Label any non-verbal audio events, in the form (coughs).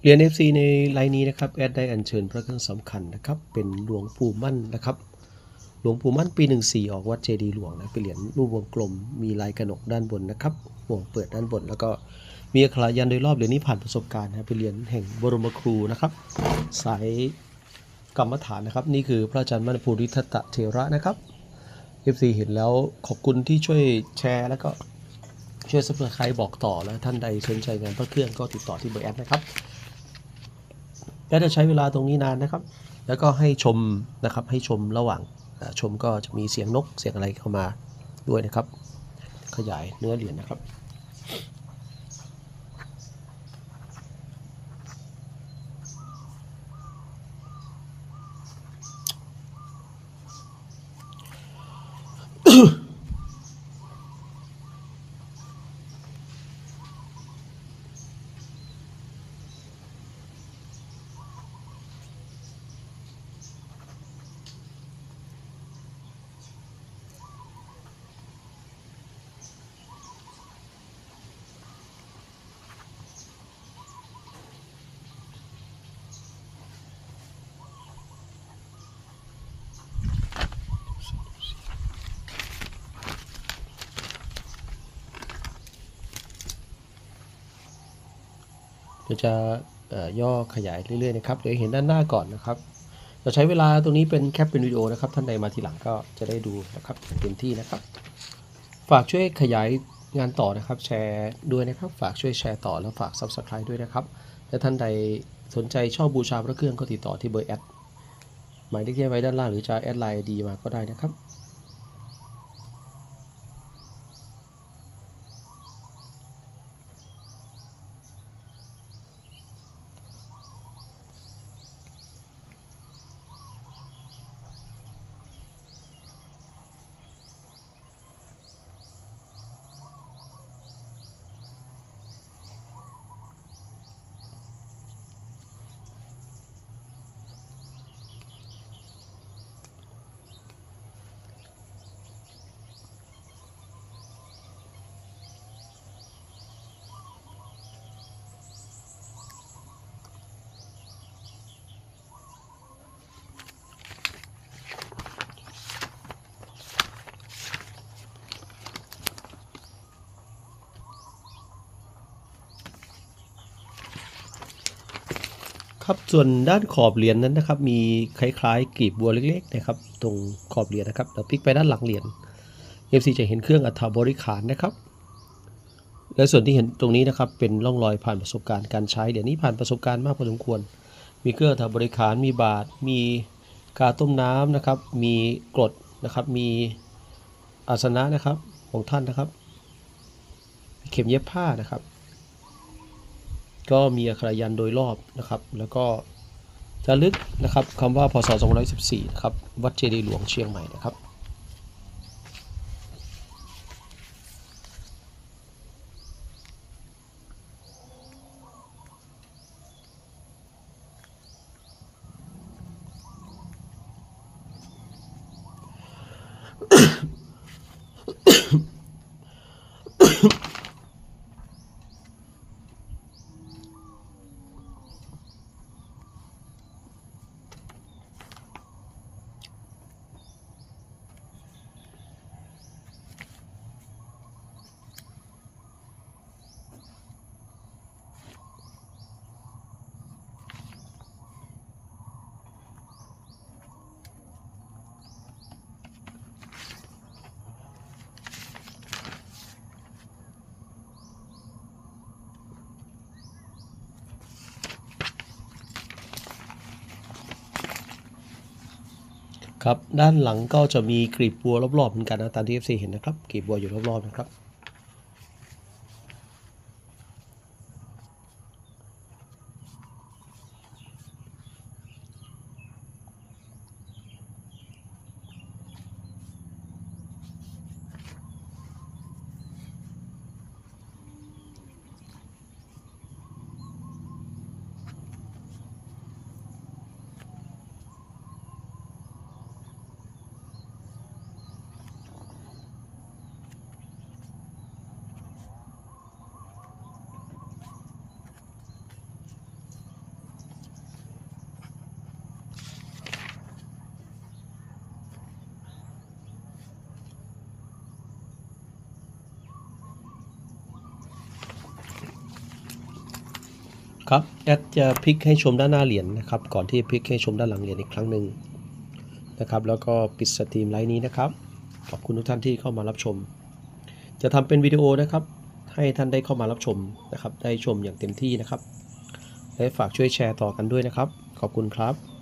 เหรียญ FC ในไลน์นี้นะครับแอดได้อัญเชิญพระเครื่องสำคัญนะครับ เป็นหลวงปู่มั่นนะครับ หลวงปู่มั่นปี 14 ออกวัดเจดีหลวงนะเป็นเหรียญรูปวงกลม มีลายกระหนกด้านบนนะครับห่วงเปิดด้านบน แล้วก็มีอักขระยันโดยรอบเหรียญนี้ผ่านประสบการณ์นะเป็นเหรียญแห่งบรมครูนะครับ สายกรรมฐานนะครับ นี่คือพระอาจารย์มั่นภูริทัตตะเทระนะครับ FC เห็นแล้วขอบคุณที่ช่วยแชร์แล้วก็ช่วยสเปอร์ใครบอกต่อแล้วท่านใดสนใจงานพระเครื่องก็ติดต่อที่เบอร์แอดนะครับและจะใช้เวลาตรงนี้นานนะครับ แล้วก็ให้ชมนะครับให้ชมระหว่างชมก็จะมีเสียงนกเสียงอะไรเข้ามาด้วยนะครับ ขยายเนื้อเหรียญนะครับ Ugh. (coughs) เดี๋ยวจะย่อขยายเรื่อยๆนะครับ เดี๋ยวเห็นด้านหน้าก่อนนะครับ เราใช้เวลาตรงนี้เป็นแคปเป็นวิดีโอนะครับ ท่านใดมาทีหลังก็จะได้ดูนะครับเต็มที่นะครับ ฝากช่วยขยายงานต่อนะครับ แชร์ด้วยนะครับ ฝากช่วยแชร์ต่อแล้วฝาก Subscribe ด้วยนะครับ และท่านใดสนใจชอบบูชาพระเครื่องก็ติดต่อที่เบอร์แอดหมายเลขที่ไว้ด้านล่างหรือจะแอดไลน์ดีมาก็ได้นะครับ ครับส่วนด้านขอบเหรียญนั้นนะครับ มีคล้ายๆกลีบบัวเล็กๆนะครับตรงขอบเหรียญนะครับเราพลิกไปด้านหลังเหรียญ FC จะเห็นเครื่องอัฐบริขารนะครับ และส่วนที่เห็นตรงนี้นะครับเป็นร่องรอยผ่านประสบการณ์การใช้เหรียญนี้ผ่านประสบการณ์มากพอสมควร มีเครื่องอัฐบริขารมีบาทมีกาต้มน้ำนะครับ มีกรดนะครับ มีอาสนะนะครับของท่านนะครับ เข็มเย็บผ้านะครับ ก็มีอักขระยันโดยรอบนะครับ แล้วก็จะลึกนะครับคำว่าพศ214นะครับวัดเจดีย์หลวงเชียงใหม่นะครับ ครับด้านหลังก็จะมีกลีบบัวรอบๆเหมือนกันนะตามที่ FC เห็นนะครับกลีบบัวอยู่รอบๆนะครับ ครับแอดจะพลิกให้ชมด้านหน้าเหรียญนะครับ ก่อนที่พลิกให้ชมด้านหลังเหรียญอีกครั้งหนึ่งนะครับ แล้วก็ปิดสตรีมไลน์นี้นะครับ ขอบคุณทุกท่านที่เข้ามารับชม จะทำเป็นวิดีโอนะครับ ให้ท่านได้เข้ามารับชมนะครับ ได้ชมอย่างเต็มที่นะครับ และฝากช่วยแชร์ต่อกันด้วยนะครับ ขอบคุณครับ